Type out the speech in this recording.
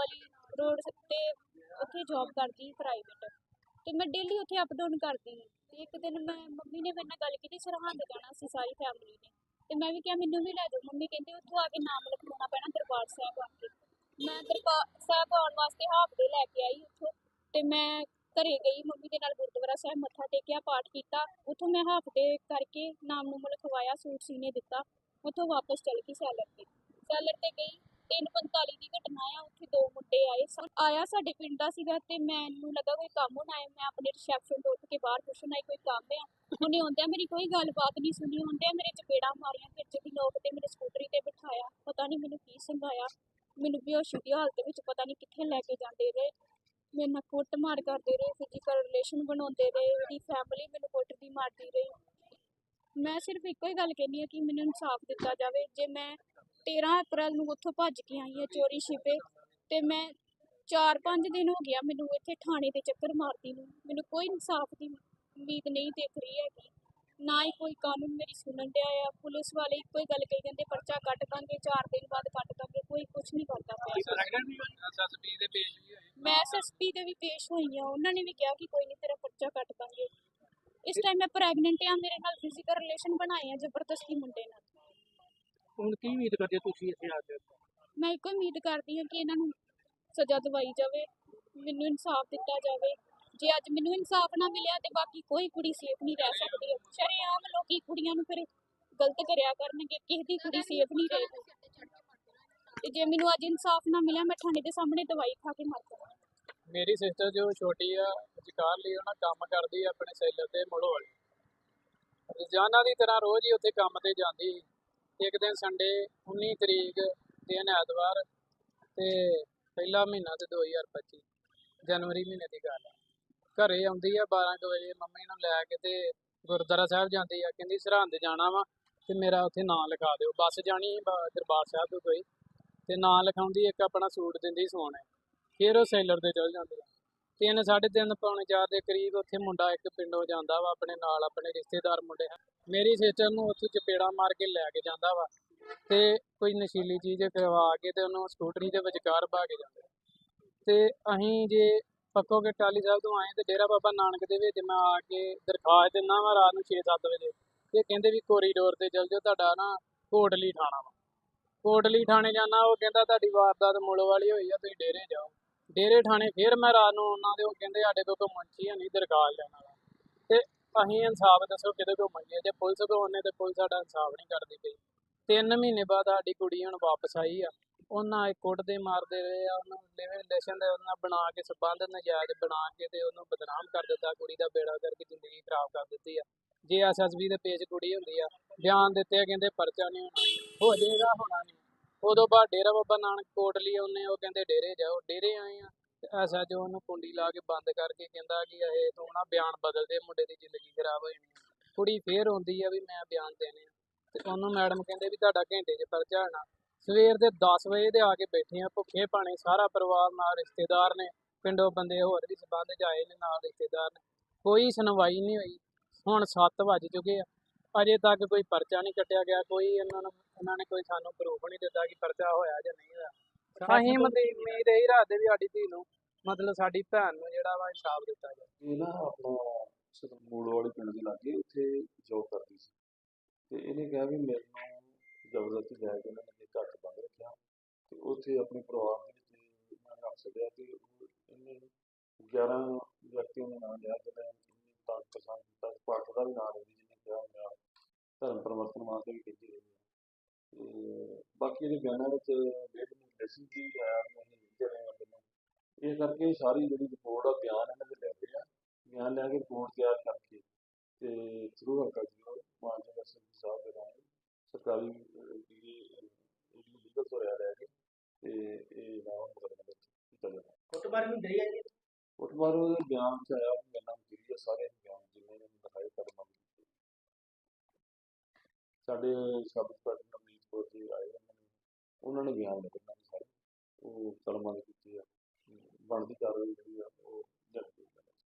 ਵਾਲੀ ਰੋਡ ਤੇ ਉੱਥੇ ਜੌਬ ਕਰਦੀ ਪ੍ਰਾਈਵੇਟ ਤੇ ਮੈਂ ਡੇਲੀ ਉੱਥੇ ਅਪ ਡਾਊਨ ਕਰਦੀ ਤੇ ਇੱਕ ਦਿਨ ਮੈਂ ਮੰਮੀ ਨੇ ਮੇਰੇ ਨਾਲ ਗੱਲ ਕੀਤੀ, ਸਰਹੰਦ ਜਾਣਾ ਸੀ ਸਾਰੀ ਫੈਮਿਲੀ ਨੇ ਤੇ ਮੈਂ ਵੀ ਕਿਹਾ ਮੈਨੂੰ ਵੀ ਲੈ ਜਾਓ। ਮੰਮੀ ਕਹਿੰਦੇ ਉੱਥੋਂ ਆ ਕੇ ਨਾਮ ਲਿਖਵਾਉਣਾ ਪੈਣਾ ਦਰਬਾਰ ਸਾਹਿਬ ਆ ਕੇ। ਮੈਂ ਦਰਬਾਰ ਸਾਹਿਬ ਆਉਣ ਵਾਸਤੇ ਹਾਫ ਡੇ ਲੈ ਕੇ ਆਈ ਉੱਥੋਂ ਤੇ ਮੈਂ ਘਰੇ ਗਈ, ਮੰਮੀ ਦੇ ਨਾਲ ਗੁਰਦੁਆਰਾ ਸਾਹਿਬ ਮੱਥਾ ਟੇਕਿਆ, ਪਾਠ ਕੀਤਾ। ਉੱਥੋਂ ਮੈਂ ਹਾਫ ਡੇ ਕਰਕੇ ਨਾਮ ਨੂੰ ਲਿਖਵਾਇਆ ਸੂਟ ਸੀਨੇ ਦਿੱਤਾ। ਉੱਥੋਂ ਵਾਪਸ ਚਲ ਗਈ ਸੈਲਰ ਤੇ। ਸੈਲਰ ਤੇ ਗਈ 3:45 ਦੀ ਘਟਨਾ ਆ, ਉੱਥੇ ਦੋ ਮੁੰਡੇ ਆਏ ਸਾ- ਆਇਆ ਸਾਡੇ ਪਿੰਡ ਦਾ ਸੀਗਾ ਤੇ ਮੈਨੂੰ ਲੱਗਾ ਕੋਈ ਕੰਮ ਹੋਣਾ ਹੈ, ਮੈਂ ਆਪਣੇ ਰਿਸੈਪਸ਼ਨ ਤੋਂ ਉੱਠ ਕੇ ਬਾਹਰ ਪੁੱਛਣ ਆਈ, ਕੋਈ ਕੰਮ ਆ। ਉਹਨੇ ਆਉਂਦਿਆਂ ਮੇਰੀ ਕੋਈ ਗੱਲਬਾਤ ਨਹੀਂ ਸੁਣੀ ਹੁੰਦਿਆਂ ਮੇਰੇ ਚਪੇੜਾਂ ਮਾਰੀਆਂ ਵਿੱਚ ਦੀ ਲੋਕ ਤੇ ਮੇਰੇ ਸਕੂਟਰੀ ਤੇ ਬਿਠਾਇਆ, ਪਤਾ ਨਹੀਂ ਮੈਨੂੰ ਕੀ ਸੰਘਾਇਆ ਮੈਨੂੰ ਬੇਹੋਸ਼ੀ ਦੀ ਹਾਲਤ ਵਿੱਚ ਪਤਾ ਨਹੀਂ ਕਿੱਥੇ ਲੈ ਕੇ ਜਾਂਦੇ ਰਹੇ। ਮੇਰੇ ਨਾਲ ਕੁੱਟ ਮਾਰ ਕਰਦੇ ਰਹੇ ਫਿਜ਼ੀਕਲ ਰਿਲੇਸ਼ਨ ਬਣਾਉਂਦੇ ਰਹੇ, ਉਹਦੀ ਫੈਮਿਲੀ ਮੈਨੂੰ ਕੁੱਟਦੀ ਮਾਰਦੀ ਰਹੀ। ਮੈਂ ਸਿਰਫ ਇੱਕੋ ਹੀ ਗੱਲ ਕਹਿੰਦੀ ਹਾਂ ਕਿ ਮੈਨੂੰ ਇਨਸਾਫ ਦਿੱਤਾ ਜਾਵੇ। ਜੇ ਮੈਂ 13 ਅਪ੍ਰੈਲ ਨੂੰ ਉੱਥੋਂ ਭੱਜ ਕੇ ਆਈ ਹਾਂ ਚੋਰੀ ਛਿਪੇ ਤੇ ਮੈਂ 4-5 ਦਿਨ ਹੋ ਗਿਆ ਮੈਨੂੰ ਇੱਥੇ ਥਾਣੇ ਦੇ ਚੱਕਰ ਮਾਰਦੀ ਨੂੰ। ਮੈਨੂੰ ਕੋਈ ਇਨਸਾਫ ਦੀ ਉਮੀਦ ਨਹੀਂ ਦਿਖ ਰਹੀ ਹੈਗੀ। ਨਾ ਹੀ ਕੋਈ ਕਾਨੂੰਨ ਮੇਰੀ ਸੁਣਨ ਡਿਆ ਆ। ਪੁਲਿਸ ਵਾਲੇ ਇੱਕੋ ਹੀ ਗੱਲ ਕਹੀ ਜਾਂਦੇ ਪਰਚਾ ਕੱਟ ਦਾਂਗੇ 4 ਦਿਨ ਬਾਅਦ ਕੱਟ ਦਾਂਗੇ ਕੋਈ ਕੁਝ ਨਹੀਂ ਕਰਦਾ ਪਿਆ। ਮੈਂ ਐਸਐਸਪੀ ਦੇ ਵੀ ਪੇਸ਼ ਹੋਈ ਆ। ਉਹਨਾਂ ਨੇ ਵੀ ਕਿਹਾ ਕਿ ਕੋਈ ਨਹੀਂ ਤੇਰਾ ਪਰਚਾ ਕੱਟ ਦਾਂਗੇ। ਇਸ ਟਾਈਮ ਮੈਂ ਪ੍ਰੈਗਨੈਂਟ ਆ ਮੇਰੇ ਨਾਲ ਫਿਜ਼ੀਕਲ ਰਿਲੇਸ਼ਨ ਬਣਾਏ ਆ ਜ਼ਬਰਦਸਤੀ ਮੁੰਡੇ ਨਾਲ। ਹੁਣ ਕੀ ਉਮੀਦ ਕਰਦੇ ਹੋ ਤੁਸੀਂ ਇੱਥੇ ਆ ਕੇ? ਮੈਂ ਇੱਕੋ ਉਮੀਦ ਕਰਦੀ ਹਾਂ ਕਿ ਇਹਨਾਂ ਨੂੰ ਸਜ਼ਾ ਦਿਵਾਈ ਜਾਵੇ ਮੈਨੂੰ ਇਨਸਾਫ ਦਿੱਤਾ ਜਾਵੇ। ਜੇ ਅੱਜ ਮੈਨੂੰ ਇਨਸਾਫ ਨਾ ਮਿਲਿਆ ਤੇ ਬਾਕੀ ਕੋਈ ਕੁੜੀ ਸੇਫ ਨਹੀਂ ਰਹਿ ਸਕਦੀ। ਸ਼ਰੇਆਮ ਲੋਕੀ ਕੁੜੀਆਂ ਨੂੰ ਫਿਰ ਗਲਤ ਕਰਿਆ ਕਰਨਗੇ ਕਿਸੇ ਦੀ ਕੁੜੀ ਸੇਫ ਨਹੀਂ ਰਹੇਗੀ। ਤੇ ਜੇ ਮੈਨੂੰ ਅੱਜ ਇਨਸਾਫ ਨਾ ਮਿਲਿਆ ਮੈਂ ਥਾਣੇ ਦੇ ਸਾਹਮਣੇ ਦਵਾਈ ਖਾ ਕੇ ਮਰ ਜਾਵਾਂ। ਮੇਰੀ ਸਿਸਟਰ ਜੋ ਛੋਟੀ ਆ ਵਿਚਕਾਰ ਲਈ ਉਹਨਾਂ ਕੰਮ ਕਰਦੀ ਆ ਆਪਣੇ ਸੈਲਰ ਤੇ ਮੜੋਲ ਰੋਜ਼ਾਨਾ ਦੀ ਤਰ੍ਹਾਂ ਰੋਜ਼ ਹੀ ਉੱਥੇ ਕੰਮ ਤੇ ਜਾਂਦੀ। ਸੀ। ਇੱਕ ਦਿਨ ਸੰਡੇ 19 ਤਰੀਕ, ਦਿਨ ਐਤਵਾਰ ਤੇ ਪਹਿਲਾ ਮਹੀਨਾ ਤੇ 2025 ਜਨਵਰੀ ਮਹੀਨੇ ਦੀ ਗੱਲ ਆ। ਘਰੇ ਆਉਂਦੀ ਆ 12 ਕੁ ਵਜੇ, ਮੰਮੀ ਨੂੰ ਲੈ ਕੇ ਤੇ ਗੁਰਦੁਆਰਾ ਸਾਹਿਬ ਜਾਂਦੀ ਆ। ਕਹਿੰਦੀ, ਸਰਹੰਦ ਜਾਣਾ ਵਾ ਤੇ ਮੇਰਾ ਉੱਥੇ ਨਾਂ ਲਿਖਾ ਦਿਓ। ਬੱਸ ਜਾਣੀ ਸੀ ਦਰਬਾਰ ਸਾਹਿਬ ਤੋਂ ਕੋਈ। ਤੇ ਨਾਂ ਲਿਖਾਉਂਦੀ, ਇੱਕ ਆਪਣਾ ਸੂਟ ਦਿੰਦੀ ਸੋਨੇ ਫਿਰ ਉਹ ਸੈਲਰ ਤੇ ਚਲ ਜਾਂਦੇ ਆ। ਤਿੰਨ ਸਾਢੇ ਤਿੰਨ ਪੌਣੇ ਚਾਰ ਦੇ ਕਰੀਬ ਉੱਥੇ ਮੁੰਡਾ ਇੱਕ ਪਿੰਡੋਂ ਜਾਂਦਾ ਵਾ, ਆਪਣੇ ਨਾਲ ਆਪਣੇ ਰਿਸ਼ਤੇਦਾਰ ਮੁੰਡੇ ਹਨ। ਮੇਰੀ ਸਿਸਟਰ ਨੂੰ ਉੱਥੋਂ ਚਪੇੜਾ ਮਾਰ ਕੇ ਲੈ ਕੇ ਜਾਂਦਾ ਵਾ ਤੇ ਕੋਈ ਨਸ਼ੀਲੀ ਚੀਜ਼ ਖਵਾ ਕੇ ਤੇ ਉਹਨੂੰ ਸਕੂਟਰੀ ਦੇ ਵਿਚਕਾਰ ਪਾ ਕੇ ਜਾਂਦੇ। ਤੇ ਅਸੀਂ ਜੇ ਪੱਕੋ ਕੇ ਟਾਲੀ ਸਾਹਿਬ ਤੋਂ ਆਏ ਤੇ ਡੇਰਾ ਬਾਬਾ ਨਾਨਕ ਦੇ ਵਿੱਚ ਮੈਂ ਆ ਕੇ ਦਰਖਾਸਤ ਦਿੰਦਾ ਵਾ ਰਾਤ ਨੂੰ 6-7 ਵਜੇ। ਇਹ ਕਹਿੰਦੇ ਵੀ ਕੋਰੀਡੋਰ ਤੇ ਚਲ ਜਾਓ, ਤੁਹਾਡਾ ਨਾ ਕੋਟਲੀ ਥਾਣਾ ਵਾ। ਕੋਟਲੀ ਥਾਣੇ ਜਾਣਾ, ਉਹ ਕਹਿੰਦਾ ਤੁਹਾਡੀ ਵਾਰਦਾਤ ਮੁੱਲ ਵਾਲੀ ਹੋਈ ਆ, ਤੁਸੀਂ ਡੇਰੇ ਜਾਓ। ਡੇਰੇ ਥਾਣੇ ਫਿਰ ਮੈਂ ਰਾਤ ਨੂੰ ਉਹਨਾਂ ਦੇ ਉਹ ਕਹਿੰਦੇ ਸਾਡੇ ਕੋਲ ਕੋਈ ਮੁੰਚੀ ਨਹੀਂ ਦਰਖਾਸਤ ਲੈਣ ਵਾਲਾ। ਤੇ ਅਸੀਂ ਇਨਸਾਫ ਦੱਸੋ ਕਿਹਦੇ ਕੋਲ ਮੰਗੀਏ ਜੇ ਪੁਲਿਸ ਕੋਲ ਉਹਨੇ ਤੇ ਪੁਲਿਸ ਸਾਡਾ ਇਨਸਾਫ ਨਹੀਂ ਕਰਦੀ ਪਈ। ਤਿੰਨ ਮਹੀਨੇ ਬਾਅਦ ਸਾਡੀ ਕੁੜੀ ਹੁਣ ਵਾਪਸ ਆਈ ਆ। ਉਹਨਾਂ ਇਹ ਕੁੱਟਦੇ ਮਾਰਦੇ ਰਹੇ ਆ, ਉਹਨੂੰ ਲਿਵ ਰਿਲੇਸ਼ਨ ਦੇ ਉਹਨਾਂ ਬਣਾ ਕੇ, ਸਬੰਧ ਨਜਾਇਜ਼ ਬਣਾ ਕੇ ਤੇ ਉਹਨੂੰ ਬਦਨਾਮ ਕਰ ਦਿੱਤਾ, ਕੁੜੀ ਦਾ ਬੇੜਾ ਕਰਕੇ ਜ਼ਿੰਦਗੀ ਖਰਾਬ ਕਰ ਦਿੱਤੀ ਆ। ਜੇ ਐਸਐਸਬੀ ਦੇ ਪੇਜ ਕੁੜੀ ਹੁੰਦੀ ਆ, ਬਿਆਨ ਦਿੱਤੇ ਆ, ਕਹਿੰਦੇ ਪਰਚਾ ਨਹੀਂ ਹੋਣਾ। ਹੋ ਜਾਏਗਾ, ਹੋਣਾ ਨਹੀਂ। ਉਦੋਂ ਬਾਅਦ ਡੇਰਾ ਬਾਬਾ ਨਾਨਕ ਕੋਟਲੀ ਉਹਨੇ, ਉਹ ਕਹਿੰਦੇ ਡੇਰੇ ਜਾਓ, ਡੇਰੇ ਆਏ ਆ ਐਸਐਚਓ ਉਹਨੂੰ ਕੁੰਡੀ ਲਾ ਕੇ ਬੰਦ ਕਰਕੇ ਕਹਿੰਦਾ ਕਿ ਇਹ ਤੂੰ ਨਾ ਬਿਆਨ ਬਦਲ ਦੇ ਮੁੰਡੇ ਦੀ ਜ਼ਿੰਦਗੀ ਖਰਾਬ ਹੋ ਜਾਣੀ ਕੁੜੀ ਫੇਰ ਹੁੰਦੀ ਆ ਵੀ ਮੈਂ ਬਿਆਨ ਦੇਣੇ ਆ। ਤੇ ਉਹਨੂੰ ਮੈਡਮ ਕਹਿੰਦੇ ਵੀ ਤੁਹਾਡਾ ਘੰਟੇ 'ਚ ਪਰਚਾ ਹੋਣਾ ਸਵੇਰ ਦੇ 10 ਵਜੇ ਦੇ ਆ ਕੇ ਬੈਠੇ ਆ, ਭੁੱਖੇ ਪਾਣੇ ਸਾਰਾ ਪਰਿਵਾਰ ਨਾਲ ਰਿਸ਼ਤੇਦਾਰ ਨੇ, ਪਿੰਡੋਂ ਬੰਦੇ ਹੋਰ ਵੀ ਸਬੰਧ ਜਾਏ ਨੇ ਨਾਲ ਰਿਸ਼ਤੇਦਾਰ ਨੇ। ਕੋਈ ਸੁਣਵਾਈ ਨਹੀਂ ਹੋਈ। ਹੁਣ 7 ਵੱਜ ਚੁੱਕੇ ਆ। ਅਜੇ ਤੱਕ ਕੋਈ ਪਰਚਾ ਨਹੀਂ ਕੱਟਿਆ ਗਿਆ ਕੋਈ ਇਹਨਾਂ ਨੂੰ ਇਹਨਾਂ ਨੇ ਕੋਈ ਸਾਨੂੰ ਪ੍ਰੂਫ ਨਹੀਂ ਦਿੱਤਾ ਕਿ ਪਰਚਾ ਹੋਇਆ ਜਾਂ ਨਹੀਂ ਹੋਇਆ। ਅਸੀਂ ਮਤਲਬ ਉਮੀਦ ਇਹੀ ਰੱਖਦੇ ਵੀ ਸਾਡੀ ਧੀ ਨੂੰ ਮਤਲਬ ਸਾਡੀ ਭੈਣ ਨੂੰ ਜਿਹੜਾ ਵਾ ਇਨਸਾਫ ਦਿੱਤਾ ਜਾਵੇ। ਇਹ ਨਾ ਆਪਣਾ ਮੂੜ ਵਾਲੇ ਪਿੰਡ ਦੇ ਲਾਗੇ ਉੱਥੇ ਜੋਬ ਕਰਦੀ ਸੀ। ਤੇ ਇਹਨੇ ਕਿਹਾ ਵੀ ਮੈਨੂੰ ਜ਼ਬਰਦਸਤੀ ਲੈ ਕੇ ਉਹਨਾਂ ਨੇ ਮੇਰੇ ਘਰ ਬੰਦ ਰੱਖਿਆ ਤੇ ਉੱਥੇ ਆਪਣੇ ਪਰਿਵਾਰ ਦੇ ਵਿੱਚ ਇਹਨਾਂ ਨੇ ਰੱਖ ਛੱਡਿਆ ਤੇ ਉਹ ਇਹਨੇ 11 ਵਿਅਕਤੀਆਂ ਦੇ ਨਾਮ ਲਿਆ ਜਿਹਨੇ ਇੰਨੀ ਤੰਗ ਪਸੰਦ ਕੀਤਾ ਪਾਠ ਦਾ ਵੀ ਨਾਮ ਲੈਂਦੀ ਜਿਹਨੇ ਕਿਹਾ ਮੇਰਾ ਧਰਮ ਪਰਿਵਰਤਨ ਵਾਸਤੇ ਵੀ ਕਹਿੰਦੀ ਰਹੀ ਹੈ। ਤੇ ਬਾਕੀ ਇਹਦੇ ਬਿਆਨਾਂ ਵਿੱਚ ਡੇਢ ਮਹੀਨੇ ਲੈਸਨ ਕੀ ਰਹੇ ਇਹ ਕਰਕੇ ਸਾਰੀ ਜਿਹੜੀ ਰਿਪੋਰਟ ਆ ਬਿਆਨ ਇਹਨਾਂ ਦੇ ਲੈ ਲਏ ਆ। ਬਿਆਨ ਲੈ ਕੇ ਰਿਪੋਰਟ ਤਿਆਰ ਕਰਕੇ ਤੇ ਥਰੂ ਹਲਕਾ ਜੀ ਮਾਨਯੋਗ ਐਸਐਸਪੀ ਸਾਹਿਬ ਦੇ ਨਾਲ ਸਰਕਾਰੀ ਜਿਹੜੀ ਇਹਦੀ ਲੀਗਲ ਤੋਂ ਰਿਆ ਰਹਿ ਕੇ ਤੇ ਇਹ ਨਾਮ ਮੁਕਦਮੇ ਵਿੱਚ ਕੀਤਾ ਜਾਣਾ ਕੁੱਟਮਾਰ ਵੀ ਡਰੀ ਹੈ ਜੀ ਉਹਦੇ ਬਿਆਨ ਚ ਆਇਆ ਮੇਰੇ ਨਾਲ ਜਿਹੜੀ ਆ ਸਾਰੇ ਬਿਆਨ ਜਿੰਨੇ ਨੇ ਦਿਖਾਏ ਕਰਨਾ ਸਾਡੇ ਸਬ ਇੰਸਪੈਕਟਰ ਨਵਨੀਤ ਕੌਰ ਜੀ ਆਏ ਉਹਨਾਂ ਨੇ ਉਹਨਾਂ ਨੇ ਬਿਆਨ ਲਿਖੇ ਉਹ ਕਲਮਾਂ ਦੇ ਆ। ਬਣਦੀ ਕਾਰਵਾਈ ਜਿਹੜੀ ਆ। ਉਹ